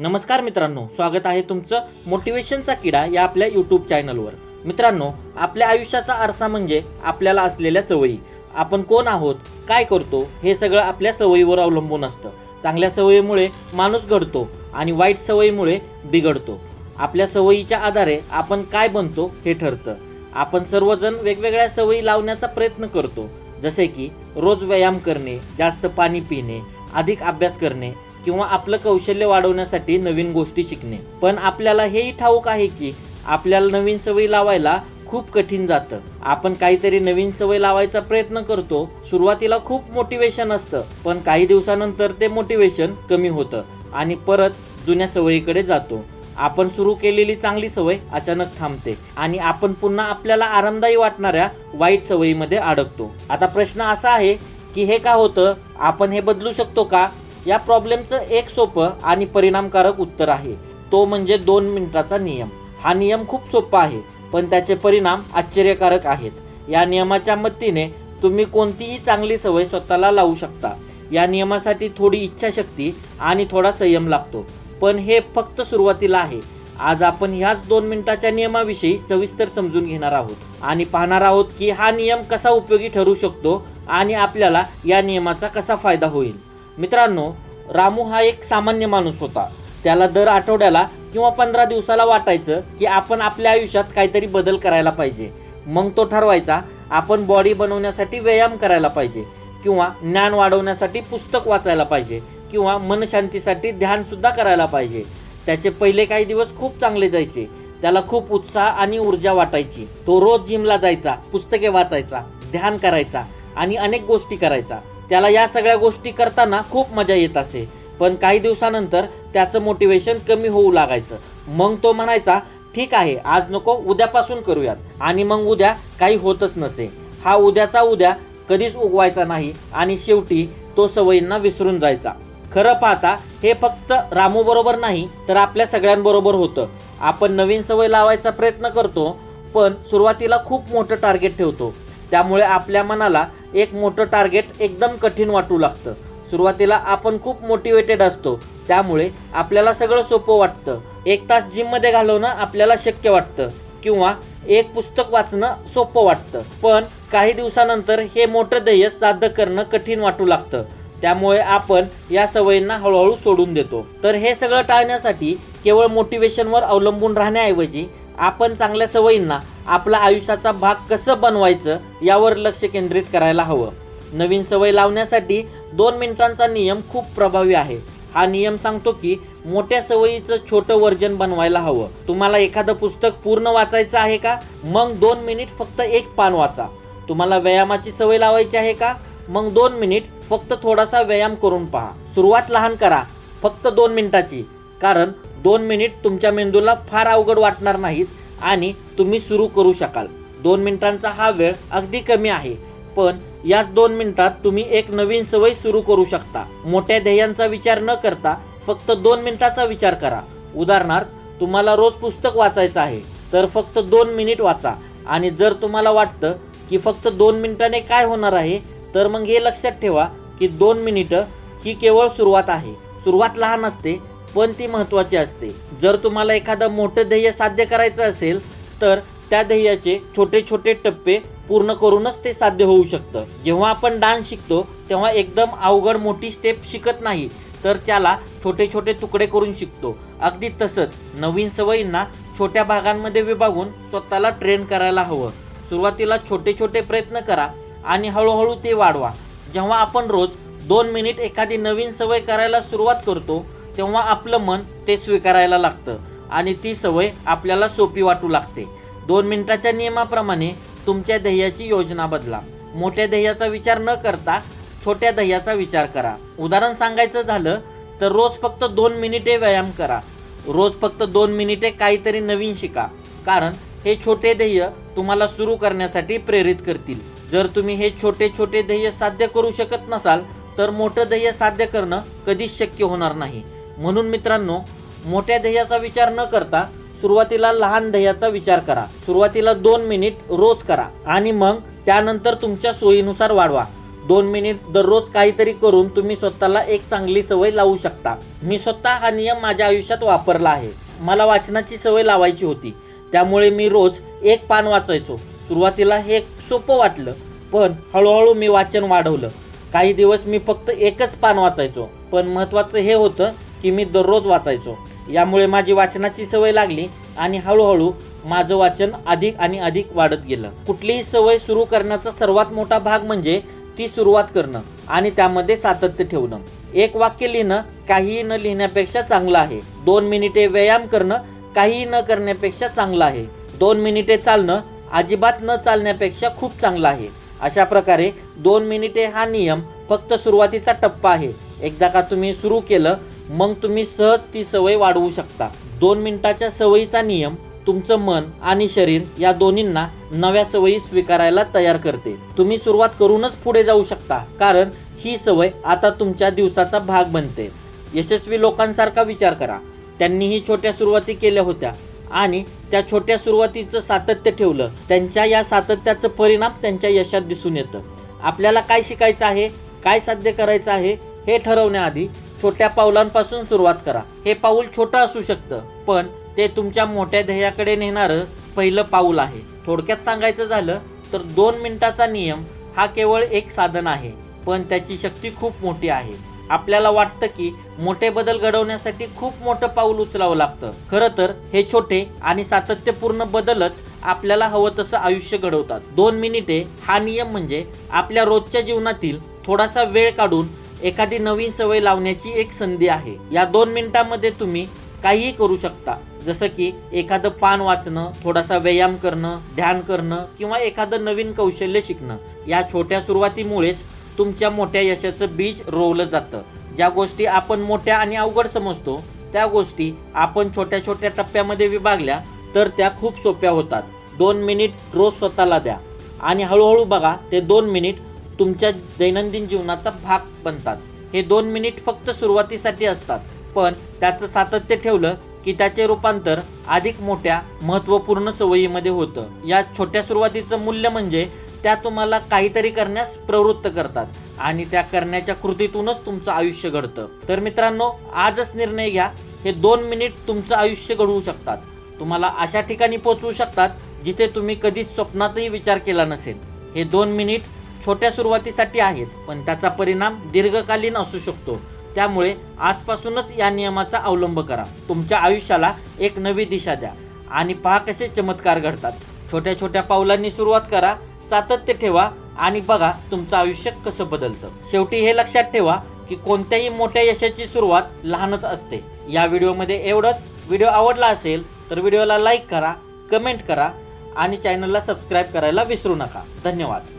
नमस्कार मित्रांनो स्वागत आहे तुमचं मोटिवेशनचा किडा या आपल्या यूट्यूब चॅनलवर मित्रांनो आपल्या आयुष्याचा आरसा म्हणजे आपल्याला असलेल्या सवयी. आपण कोण आहोत काय करतो हे सगळं आपल्या सवयीवर अवलंबून असतं. चांगल्या सवयीमुळे माणूस घडतो आणि वाईट सवयीमुळे बिघडतो. आपल्या सवयीच्या आधारे आपण काय बनतो हे ठरतं. आपण सर्वजण वेगवेगळ्या सवयी लावण्याचा प्रयत्न करतो. जसे की रोज व्यायाम करणे जास्त पाणी पिणे अधिक अभ्यास करणे किंवा आपलं कौशल्य वाढवण्यासाठी नवीन गोष्टी शिकणे. पण आपल्याला हेही ठाऊक आहे की आपल्याला नवीन सवयी लावायला खूप कठीण जातं. आपण काहीतरी नवीन सवय लावायचा प्रयत्न करतो सुरुवातीला खूप मोटिवेशन असतं पण काही दिवसानंतर ते मोटिवेशन कमी होतं आणि परत जुन्या सवयीकडे जातो. आपण सुरू केलेली चांगली सवय अचानक थांबते आणि आपण पुन्हा आपल्याला आरामदायी वाटणाऱ्या वाईट सवयीमध्ये अडकतो. आता प्रश्न असा आहे की हे का होतं? आपण हे बदलू शकतो का? या प्रॉब्लेमचं एक सोपं आणि परिणामकारक उत्तर आहे. तो म्हणजे दोन मिनिटाचा नियम. हा नियम खूप सोपा आहे पण त्याचे परिणाम आश्चर्यकारक आहेत. या नियमाच्या मदतीने तुम्ही कोणतीही चांगली सवय स्वतःला लावू शकता. या नियमासाठी थोडी इच्छाशक्ती आणि थोडा संयम लागतो. पण हे फक्त सुरुवातीला आहे. आज आपण ह्याच दोन मिनिटाच्या नियमाविषयी सविस्तर समजून घेणार आहोत आणि पाहणार आहोत की हा नियम कसा उपयोगी ठरू शकतो आणि आपल्याला या नियमाचा कसा फायदा होईल. मित्रांनो रामू हा एक सामान्य माणूस होता. त्याला दर आठवड्याला किंवा पंधरा दिवसाला वाटायचं की आपण आपल्या आयुष्यात काहीतरी बदल करायला पाहिजे. मग तो ठरवायचा आपण बॉडी बनवण्यासाठी व्यायाम करायला पाहिजे किंवा ज्ञान वाढवण्यासाठी पुस्तक वाचायला पाहिजे किंवा मनशांतीसाठी ध्यानसुद्धा करायला पाहिजे. त्याचे पहिले काही दिवस खूप चांगले जायचे. त्याला खूप उत्साह आणि ऊर्जा वाटायची. तो रोज जिमला जायचा पुस्तके वाचायचा ध्यान करायचा आणि अनेक गोष्टी करायचा. त्याला या सगळ्या गोष्टी करताना खूप मजा येत असे. पण काही दिवसानंतर त्याचं मोटिवेशन कमी होऊ लागायचं. मग तो म्हणायचा ठीक आहे आज नको उद्यापासून करूयात. आणि मग उद्या काही होतच नसे. हा उद्याचा उद्या कधीच उगवायचा नाही आणि शेवटी तो सवयींना विसरून जायचा. खरं पाहता हे फक्त रामू बरोबर नाही तर आपल्या सगळ्यांबरोबर होतं. आपण नवीन सवय लावायचा प्रयत्न करतो पण सुरुवातीला खूप मोठं टार्गेट ठेवतो. त्यामुळे आपल्या मनाला एक मोठं टार्गेट एकदम कठीण वाटू लागतं. सुरुवातीला आपण खूप मोटिवेटेड असतो. त्यामुळे आपल्याला सगळं सोपं वाटतं. एक तास जिममध्ये घालवणं आपल्याला शक्य वाटतं. किंवा एक पुस्तक वाचणं सोपं वाटतं. पण काही दिवसानंतर हे मोठं ध्येय साध्य करणं कठीण वाटू लागतं. त्यामुळे आपण या सवयींना हळूहळू सोडून देतो. तर हे सगळं टाळण्यासाठी केवळ मोटिवेशनवर अवलंबून राहण्याऐवजी आपण चांगल्या सवयींना आपला आयुष्याचा भाग कसं बनवायचं यावर लक्ष केंद्रित करायला हवं. नवीन सवय लावण्यासाठी दोन मिनिटांचा नियम खूप प्रभावी आहे. हा नियम सांगतो की मोठ्या सवयीचं छोटं वर्जन बनवायला हवं. तुम्हाला एखादं पुस्तक पूर्ण वाचायचं आहे का? मग दोन मिनिट फक्त एक पान वाचा. तुम्हाला व्यायामाची सवय लावायची आहे का? मग दोन मिनिट फक्त थोडासा व्यायाम करून पहा. सुरुवात लहान करा फक्त दोन मिनिटाची. कारण दोन मिनिट तुमच्या मेंदूला फार अवघड वाटणार नाहीत आणि तुम्ही सुरू करू शकाल. दोन मिनिटांचा हा वेळ अगदी कमी आहे पण याच दोन मिनिटात तुम्ही एक नवीन सवय सुरू करू शकता. मोठ्या ध्येयांचा विचार न करता फक्त दोन मिनिटाचा विचार करा. उदाहरणार्थ तुम्हाला रोज पुस्तक वाचायचं आहे तर फक्त दोन मिनिट वाचा. आणि जर तुम्हाला वाटतं की फक्त दोन मिनिटाने काय होणार आहे तर मग हे लक्षात ठेवा की दोन मिनिटं ही केवळ सुरुवात आहे. सुरुवात लहान असते पण ती महत्वाची असते. जर तुम्हाला एखादं मोठं ध्येय साध्य करायचं असेल तर त्या ध्येयाचे छोटे छोटे टप्पे पूर्ण करूनच ते साध्य होऊ शकतं. जेव्हा आपण डान्स शिकतो तेव्हा एकदम अवघड मोठी स्टेप शिकत नाही तर त्याला छोटे छोटे तुकडे करून शिकतो. अगदी तसंच नवीन सवयींना छोट्या भागांमध्ये विभागून स्वतःला ट्रेन करायला हवं. सुरुवातीला छोटे छोटे प्रयत्न करा आणि हळूहळू ते वाढवा. जेव्हा आपण रोज दोन मिनिट एखादी नवीन सवय करायला सुरुवात करतो तेव्हा आपलं मन ते स्वीकारायला लागतं आणि ती सवय आपल्याला सोपी वाटू लागते. दोन मिनिटाच्या नियमाप्रमाणे तुमच्या ध्येयाची योजना बदला. मोठ्या ध्येयाचा विचार न करता छोट्या ध्येयाचा विचार करा. उदाहरण सांगायचं झालं तर रोज फक्त दोन मिनिटे व्यायाम करा. रोज फक्त दोन मिनिटे काहीतरी नवीन शिका. कारण हे छोटे ध्येय तुम्हाला सुरू करण्यासाठी प्रेरित करतील. जर तुम्ही हे छोटे छोटे ध्येय साध्य करू शकत नसाल तर मोठं ध्येय साध्य करणं कधीच शक्य होणार नाही. म्हणून मित्रांनो मोठ्या ध्येयाचा विचार न करता सुरुवातीला लहान ध्येयाचा विचार करा. सुरुवातीला दोन मिनिट रोज करा आणि मग त्यानंतर तुमच्या सोयीनुसार वाढवा. दोन मिनिट दररोज काहीतरी करून तुम्ही स्वतःला एक चांगली सवय लावू शकता. मी स्वतः हा नियम माझ्या आयुष्यात वापरला आहे. मला वाचनाची सवय लावायची होती. त्यामुळे मी रोज एक पान वाचायचो. सुरुवातीला हे सोपं वाटलं पण हळूहळू मी वाचन वाढवलं. काही दिवस मी फक्त एकच पान वाचायचो. पण महत्त्वाचं हे होतं की मी दररोज वाचायचो. यामुळे माझी वाचनाची सवय लागली आणि हळूहळू माझं वाचन अधिक आणि अधिक वाढत गेलं. कुठलीही सवय सुरू करण्याचा सर्वात मोठा भाग म्हणजे ती सुरुवात करणं आणि त्यामध्ये सातत्य ठेवणं. एक वाक्य लिहिणं काहीही न लिहिण्यापेक्षा चांगलं आहे. दोन मिनिटे व्यायाम करणं काहीही न करण्यापेक्षा चांगलं आहे. दोन मिनिटे चालणं अजिबात न चालण्यापेक्षा खूप चांगलं आहे. अशा प्रकारे दोन मिनिटे हा नियम फक्त सुरुवातीचा टप्पा आहे. एकदा का तुम्ही सुरू केलं मग तुम्ही सहज ती सवय वाढवू शकता. दोन मिनिटाच्या सवयीचा नियम तुमचं मन आणि शरीर या दोन्हींना नव्या सवयी स्वीकारायला तयार करते. तुम्ही सुरुवात करूनच पुढे जाऊ शकता कारण ही सवय आता तुमच्या दिवसाचा भाग बनते. यशस्वी लोकांसारखा विचार करा. त्यांनीही छोट्या सुरुवाती केल्या होत्या आणि त्या छोट्या सुरुवातीचं सातत्य ठेवलं. त्यांच्या या सातत्याचं परिणाम त्यांच्या यशात दिसून येतं. आपल्याला काय शिकायचं आहे? काय साध्य करायचं आहे? हे ठरवण्याआधी छोट्या पावलांपासून सुरुवात करा. हे पाऊल छोटं असू शकतं पण ते तुमच्या मोठ्या ध्येयाकडे नेणारं पहिलं पाऊल आहे. थोडक्यात सांगायचं झालं तर दोन मिनिटाचा नियम हा केवळ एक साधन आहे पण त्याची शक्ती खूप मोठी आहे. आपल्याला वाटतं की मोठे बदल घडवण्यासाठी खूप मोठं पाऊल उचलावं लागतं. खरं तर हे छोटे आणि सातत्यपूर्ण बदलच आपल्याला हवं तसं आयुष्य घडवतात. दोन मिनिटे हा नियम म्हणजे आपल्या रोजच्या जीवनातील थोडासा वेळ काढून एखादी नवीन सवय लावण्याची एक संधी आहे. या दोन मिनिटांमध्ये तुम्ही काहीही करू शकता. जसं की एखादं पान वाचणं थोडासा व्यायाम करणं ध्यान करणं किंवा एखादं नवीन कौशल्य शिकणं. या छोट्या सुरुवातीमुळेच तुमच्या मोठ्या यशाचं बीज रोवलं जातं. ज्या गोष्टी आपण मोठ्या आणि अवघड समजतो त्या गोष्टी आपण छोट्या छोट्या टप्प्यामध्ये विभागल्या तर त्या खूप सोप्या होतात. दोन मिनिट रोज स्वतःला द्या. आणि हळूहळू बघा ते दोन मिनिट तुमच्या दैनंदिन जीवनाचा भाग बनतात. हे दोन मिनिट फक्त सुरुवातीसाठी असतात. पण त्याचं सातत्य ठेवलं की त्याचे रूपांतर अधिक मोठ्या महत्त्वपूर्ण सवयीमध्ये होतं. या छोट्या सुरुवातीचं मूल्य म्हणजे त्या तुम्हाला काहीतरी करण्यास प्रवृत्त करतात आणि त्या करण्याच्या कृतीतूनच तुमचं आयुष्य घडतं. तर मित्रांनो आजच निर्णय घ्या. हे दोन मिनिट तुमचं आयुष्य घडवू शकतात. तुम्हाला अशा ठिकाणी पोहोचवू शकतात जिथे तुम्ही कधीच स्वप्नातही विचार केला नसेल. हे दोन मिनिट छोट्या सुरुवातीसाठी आहेत पण त्याचा परिणाम दीर्घकालीन असू शकतो. त्यामुळे आजपासूनच या नियमाचा अवलंब करा. तुमच्या आयुष्याला एक नवी दिशा द्या आणि पहा कसे चमत्कार घडतात. छोट्या छोट्या पावलांनी सुरुवात करा सातत्य ठेवा आणि बघा तुमचं आयुष्य कसं बदलतं. शेवटी हे लक्षात ठेवा की कोणत्याही मोठ्या यशाची सुरुवात लहानच असते. या व्हिडिओमध्ये एवढंच. व्हिडिओ आवडला असेल तर व्हिडिओला लाईक करा कमेंट करा आणि चॅनलला सबस्क्राईब करायला विसरू नका. धन्यवाद.